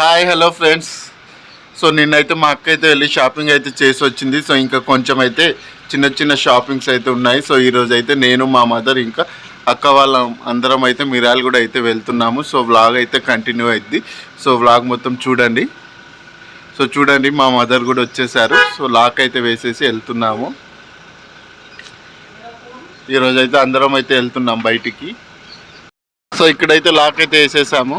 Hi hello friends. So నిన్నైతే మా అక్క అయితే వెళ్ళి షాపింగ్ అయితే చేసి వచ్చింది. సో ఇంకా కొంచెం అయితే చిన్న చిన్న షాపింగ్స్ అయితే ఉన్నాయి. సో ఈరోజు అయితే నేను మా మదర్ ఇంకా అక్క వాళ్ళ అందరం అయితే మిరాలు కూడా అయితే వెళ్తున్నాము. సో వ్లాగ్ అయితే కంటిన్యూ అయింది. సో వ్లాగ్ మొత్తం చూడండి. సో చూడండి మా మదర్ కూడా వచ్చేసారు. సో లాక్ అయితే వేసేసి వెళ్తున్నాము. ఈరోజు అయితే అందరం అయితే వెళ్తున్నాం బయటికి. సో ఇక్కడైతే లాక్ అయితే వేసేసాము.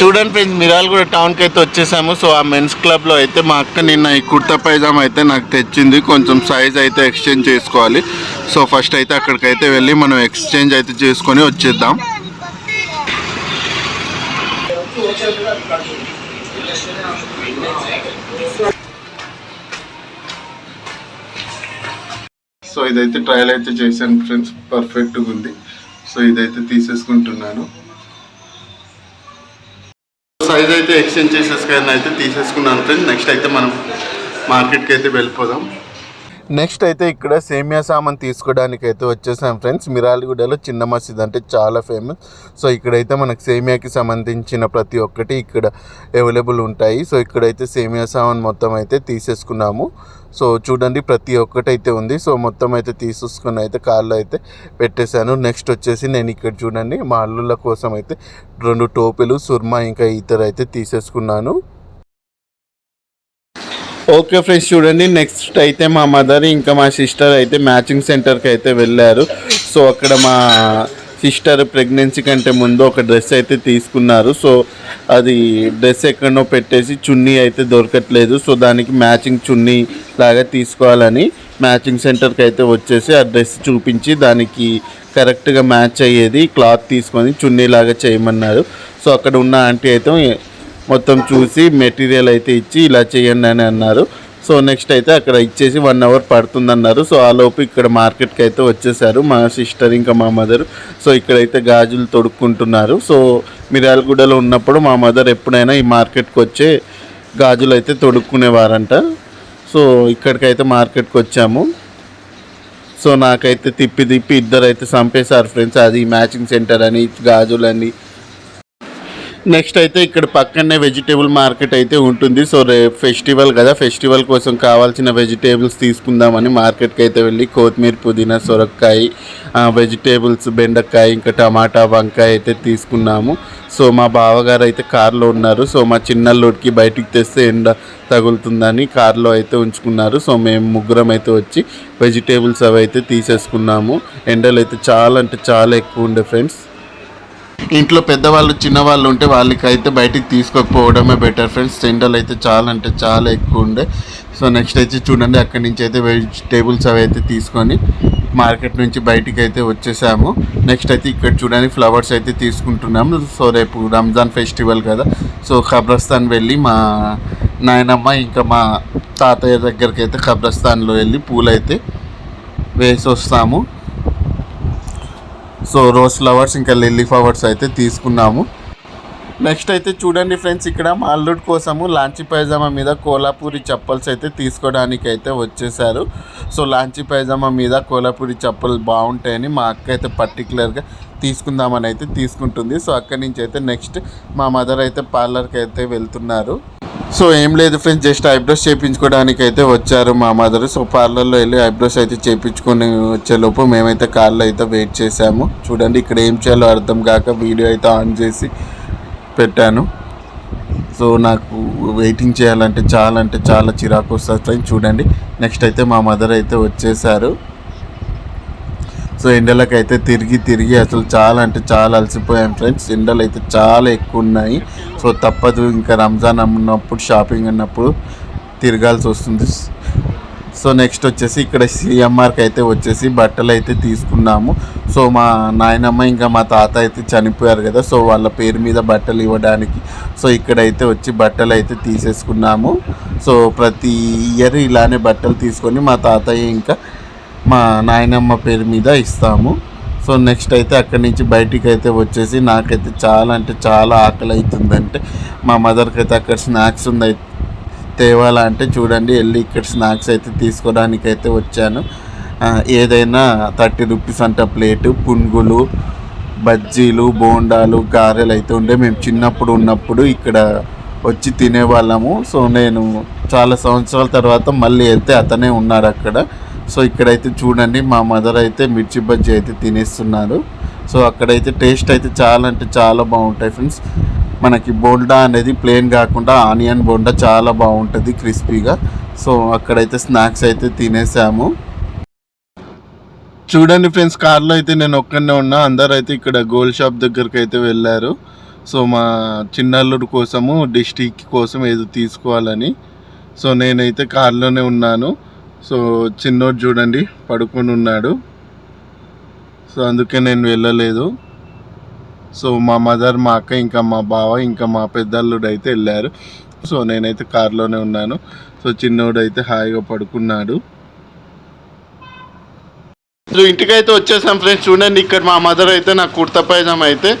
చూడండి ఫ్రెండ్స్ మిరాల్ కూడా టౌన్కి అయితే వచ్చేసాము. సో ఆ మెన్స్ క్లబ్లో అయితే మా అక్క నిన్న ఈ కుర్తా పైజామా అయితే నాకు తెచ్చింది. కొంచెం సైజ్ అయితే ఎక్స్చేంజ్ చేసుకోవాలి. సో ఫస్ట్ అయితే అక్కడికైతే వెళ్ళి మనం ఎక్స్చేంజ్ అయితే చేసుకొని వచ్చేద్దాం. సో ఇదైతే ట్రయల్ అయితే చేశాను ఫ్రెండ్స్. పర్ఫెక్ట్గా ఉంది. సో ఇదైతే తీసేసుకుంటున్నాను. ప్రైజ్ అయితే ఎక్స్చేంజ్ చేసేసుకొని అయితే తీసేసుకున్నాను ఫ్రెండ్స్ నెక్స్ట్ అయితే మనం మార్కెట్కి అయితే వెళ్ళిపోదాం. నెక్స్ట్ అయితే ఇక్కడ సేమియా సామాన్ తీసుకోవడానికి అయితే వచ్చేసాం ఫ్రెండ్స్ మిరాలిగూడలో చిన్న మసీద్ అంటే చాలా ఫేమస్ సో ఇక్కడైతే మనకు సేమియాకి సంబంధించిన ప్రతి ఒక్కటి ఇక్కడ అవైలబుల్ ఉంటాయి. సో ఇక్కడైతే సేమియా సామాన్ మొత్తం అయితే తీసేసుకున్నాము. సో చూడండి ప్రతి ఒక్కటి అయితే ఉంది. సో మొత్తం అయితే తీసేసుకుని అయితే కార్లో అయితే పెట్టేశాను. నెక్స్ట్ వచ్చేసి నేను ఇక్కడ చూడండి మా అల్లుళ్ళ కోసం అయితే రెండు టోపీలు సుర్మా ఇంకా ఇతర అయితే తీసేసుకున్నాను. ఓకే ఫ్రెండ్స్ చూడండి నెక్స్ట్ అయితే మా మదర్ ఇంకా మా సిస్టర్ అయితే మ్యాచింగ్ సెంటర్కి అయితే వెళ్ళారు. సో అక్కడ మా సిస్టర్ ప్రెగ్నెన్సీ కంటే ముందు ఒక డ్రెస్ అయితే తీసుకున్నారు. సో అది డ్రెస్ ఎక్కడనో పెట్టేసి చున్నీ అయితే దొరకట్లేదు. సో దానికి మ్యాచింగ్ చున్నీ లాగా తీసుకోవాలని మ్యాచింగ్ సెంటర్కి అయితే వచ్చేసి ఆ డ్రెస్ చూపించి దానికి కరెక్ట్గా మ్యాచ్ అయ్యేది క్లాత్ తీసుకొని చున్నీ లాగా చేయమన్నారు. సో అక్కడ ఉన్న ఆంటీ అయితే మొత్తం చూసి మెటీరియల్ అయితే ఇచ్చి ఇలా చేయండి అని అన్నారు. సో నెక్స్ట్ అయితే అక్కడ ఇచ్చేసి వన్ అవర్ పడుతుందన్నారు. సో ఆ లోపు ఇక్కడ మార్కెట్కి అయితే వచ్చేసారు మా సిస్టర్ ఇంకా మా మదర్. సో ఇక్కడైతే గాజులు తొడుక్కుంటున్నారు. సో మిరాలగూడలో ఉన్నప్పుడు మా మదర్ ఎప్పుడైనా ఈ మార్కెట్కి వచ్చే గాజులు అయితే తొడుక్కునేవారంట. సో ఇక్కడికైతే మార్కెట్కి వచ్చాము. సో నాకైతే తిప్పి తిప్పి ఇద్దరు అయితే చంపేశారు ఫ్రెండ్స్. అది మ్యాచింగ్ సెంటర్ అని గాజులని నెక్స్ట్ అయితే ఇక్కడ పక్కనే వెజిటేబుల్ మార్కెట్ అయితే ఉంటుంది. సో రేపు ఫెస్టివల్ కదా ఫెస్టివల్ కోసం కావాల్సిన వెజిటేబుల్స్ తీసుకుందామని మార్కెట్కి అయితే వెళ్ళి కొత్తిమీర పుదీనా సొరక్కాయ వెజిటేబుల్స్ బెండకాయ ఇంకా టమాటా వంకాయ అయితే తీసుకున్నాము. సో మా బావగారు అయితే కార్లో ఉన్నారు. సో మా చిన్నల్లుడికి బయటికి తెస్తే ఎండ తగులుతుందని కార్లో అయితే ఉంచుకున్నారు. సో మేము ముగ్గురం అయితే వచ్చి వెజిటేబుల్స్ అవి అయితే తీసేసుకున్నాము. ఎండలు అయితే చాలా అంటే చాలా ఎక్కువ ఉండే ఫ్రెండ్స్ ఇంట్లో పెద్దవాళ్ళు చిన్నవాళ్ళు ఉంటే వాళ్ళకైతే బయటికి తీసుకోకపోవడమే బెటర్ ఫ్రెండ్స్ ఎండలు అయితే చాలా అంటే చాలా ఎక్కువ ఉండే. సో నెక్స్ట్ అయితే చూడండి అక్కడి నుంచి అయితే వెజిటేబుల్స్ అవి అయితే తీసుకొని మార్కెట్ నుంచి బయటికి అయితే వచ్చేసాము. నెక్స్ట్ అయితే ఇక్కడ చూడండి ఫ్లవర్స్ అయితే తీసుకుంటున్నాము. సో రేపు రంజాన్ ఫెస్టివల్ కదా. సో ఖబ్రస్థాన్ వెళ్ళి మా నాయనమ్మ ఇంకా మా తాతయ్య దగ్గరికి అయితే ఖబ్రస్థాన్లో వెళ్ళి పూలు అయితే వేసి వస్తాము సో రోజ్ ఫ్లవర్స్ ఇంకా లిల్లీ ఫ్లవర్స్ అయితే తీసుకున్నాము. నెక్స్ట్ అయితే చూడండి ఫ్రెండ్స్ ఇక్కడ మా అల్లుడి కోసము లాంచి పైజామా మీద కోలాపూరి చప్పల్స్ అయితే తీసుకోవడానికి అయితే వచ్చేసారు. సో లాంచి పైజామా మీద కోలాపూరి చప్పలు బాగుంటాయని మా అక్క అయితే పర్టికులర్గా తీసుకుందామని అయితే తీసుకుంటుంది. సో అక్కడి నుంచి అయితే నెక్స్ట్ మా మదర్ అయితే పార్లర్కి అయితే వెళ్తున్నారు. సో ఏం లేదు ఫ్రెండ్స్ జస్ట్ ఐబ్రోస్ చేయించుకోవడానికి అయితే వచ్చారు మా మదర్ సో పార్లర్లో వెళ్ళి ఐబ్రోస్ అయితే చేయించుకొని వచ్చేలోపు మేమైతే కార్లో అయితే వెయిట్ చేసాము చూడండి ఇక్కడ ఏం చేయాలో అర్థం కాక వీడియో అయితే ఆన్ చేసి పెట్టాను. సో నాకు వెయిటింగ్ చేయాలంటే చాలా అంటే చాలా చిరాకు వస్తుంది. చూడండి నెక్స్ట్ అయితే మా మదర్ అయితే వచ్చేసారు. సో ఎండలకు అయితే తిరిగి తిరిగి అసలు చాలా అంటే చాలా అలసిపోయాం ఫ్రెండ్స్ ఎండలు అయితే చాలా ఎక్కువ ఉన్నాయి సో తప్పదు ఇంకా రంజాన్ అన్నప్పుడు షాపింగ్ అన్నప్పుడు తిరగాల్సి వస్తుంది. సో నెక్స్ట్ వచ్చేసి ఇక్కడ సిఎంఆర్కి అయితే వచ్చేసి బట్టలు అయితే తీసుకున్నాము. సో మా నాయనమ్మ ఇంకా మా తాత అయితే చనిపోయారు కదా సో వాళ్ళ పేరు మీద బట్టలు ఇవ్వడానికి. సో ఇక్కడైతే వచ్చి బట్టలు అయితే తీసేసుకున్నాము. సో ప్రతి ఇయర్ ఇలానే బట్టలు తీసుకొని మా తాతయ్య ఇంకా మా నాయనమ్మ పేరు మీద ఇస్తాము. సో నెక్స్ట్ అయితే అక్కడి నుంచి బయటికి అయితే వచ్చేసి నాకైతే చాలా అంటే చాలా ఆకలి అవుతుందంటే మా మదర్కి అయితే అక్కడ స్నాక్స్ ఉంది తేవాలా అంటే చూడండి వెళ్ళి ఇక్కడ స్నాక్స్ అయితే తీసుకోవడానికి అయితే వచ్చాను. ఏదైనా థర్టీ రూపీస్ అంట ప్లేటు పునుగులు బజ్జీలు బోండాలు గారెలు అయితే ఉండే. మేము చిన్నప్పుడు ఉన్నప్పుడు ఇక్కడ వచ్చి తినేవాళ్ళము. సో నేను చాలా సంవత్సరాల తర్వాత మళ్ళీ వెళ్తే అతనే ఉన్నాడు అక్కడ. సో ఇక్కడైతే చూడండి మా మదర్ అయితే మిర్చి బజ్జీ అయితే తినేస్తున్నారు. సో అక్కడైతే టేస్ట్ అయితే చాలా అంటే చాలా బాగుంటాయి ఫ్రెండ్స్. మనకి బోండా అనేది ప్లేన్ కాకుండా ఆనియన్ బోండా చాలా బాగుంటుంది క్రిస్పీగా. సో అక్కడైతే స్నాక్స్ అయితే తినేసాము. చూడండి ఫ్రెండ్స్ కార్లో అయితే నేను ఒక్కనే ఉన్నా. అందరు అయితే ఇక్కడ గోల్డ్ షాప్ దగ్గరికి అయితే వెళ్ళారు. సో మా చిన్నల్లుడు కోసము డిస్టిక్ కోసం ఏదో తీసుకోవాలని. సో నేనైతే కార్లోనే ఉన్నాను. సో చిన్నోడు చూడండి పడుకొని ఉన్నాడు. సో అందుకే నేను వెళ్ళలేదు. సో మా మదర్ మా అక్క ఇంకా మా బావ ఇంకా మా పెద్దల్లుడు అయితే వెళ్ళారు. సో నేనైతే కారులోనే ఉన్నాను. సో చిన్నోడు అయితే హాయిగా పడుకున్నాడు. సో ఇంటికైతే వచ్చేసాం ఫ్రెండ్స్. చూడండి ఇక్కడ మా మదర్ అయితే నా కుర్తా పైజామా అయితే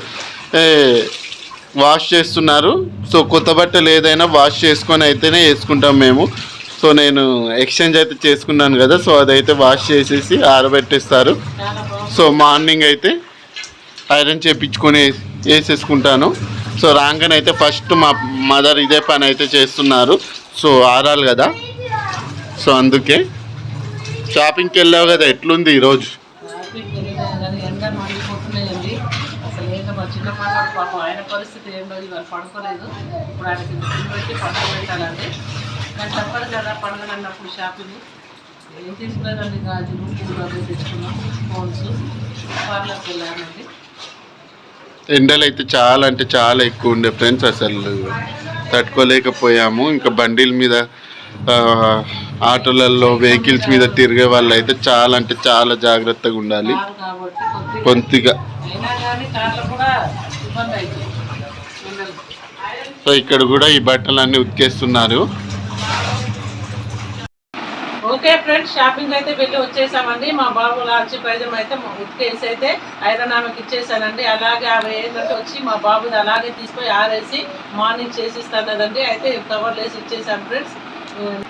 వాష్ చేస్తున్నారు. సో కొత్త బట్టలు ఏదైనా వాష్ చేసుకొని అయితేనే వేసుకుంటాం మేము. సో నేను ఎక్స్చేంజ్ అయితే చేసుకున్నాను కదా సో అదైతే వాష్ చేసేసి ఆరబెట్టేస్తారు. సో మార్నింగ్ అయితే ఐరన్ చేపించుకొని వేసేసుకుంటాను. సో రాగానే అయితే ఫస్ట్ మా మదర్ ఇదే పని అయితే చేస్తున్నారు. సో ఆరాలి కదా. సో అందుకే షాపింగ్కి వెళ్ళావు కదా ఎట్లుంది ఈరోజు? పరిస్థితి ఏం రోజు పడుకోలేదు. ఇప్పుడు ఆయనకి తిండి పెట్టి చెప్పదు కదా అన్నప్పుడు షాపింగ్. ఏం గాజులు పూలు తెచ్చుకున్నాం ఫోన్స్ పార్లర్కి వెళ్ళానండి ఎండలు అయితే చాలా అంటే చాలా ఎక్కువ ఉండే ఫ్రెండ్స్ అసలు. తట్టుకోలేకపోయాము. ఇంకా బండిల మీద ఆటోలలో వెహికల్స్ మీద తిరిగే వాళ్ళు అయితే చాలా అంటే చాలా జాగ్రత్తగా ఉండాలి. కొద్దిగా సో ఇక్కడ కూడా ఈ బట్టలన్నీ ఉతికేస్తున్నారు. ఓకే ఫ్రెండ్స్ షాపింగ్ అయితే వెళ్ళి వచ్చేసామండి. మా బాబు లాల్చి పైజం అయితే మా ఉతికేసి అయితే ఐరన్ ఆమెకి ఇచ్చేసానండి. అలాగే ఆమె ఏంటంటే వచ్చి మా బాబుది అలాగే తీసుకొని ఆరేసి మార్నింగ్ చేసిస్తానండి. అయితే కవర్లు వేసి ఇచ్చేసాను ఫ్రెండ్స్.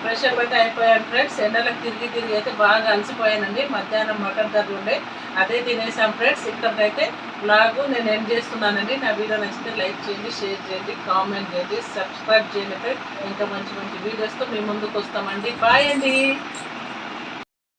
ప్రెషర్ అయితే అయిపోయాను ఫ్రెండ్స్. ఎండలకు తిరిగి తిరిగి అయితే బాగా అలసిపోయానండి. మధ్యాహ్నం మటన్ కర్రీ ఉండే. అదే తినేసాం ఫ్రెండ్స్ ఇక్కడైతే బ్లాగ్ నేను ఏం చేస్తున్నానండి. నా వీడియో నచ్చితే లైక్ చేయండి షేర్ చేయండి కామెంట్ చేయండి సబ్స్క్రైబ్ చేయండి ఫ్రెండ్స్ ఇంకా మంచి మంచి వీడియోస్తో మీ ముందుకు వస్తామండి. బాయ్ అండి.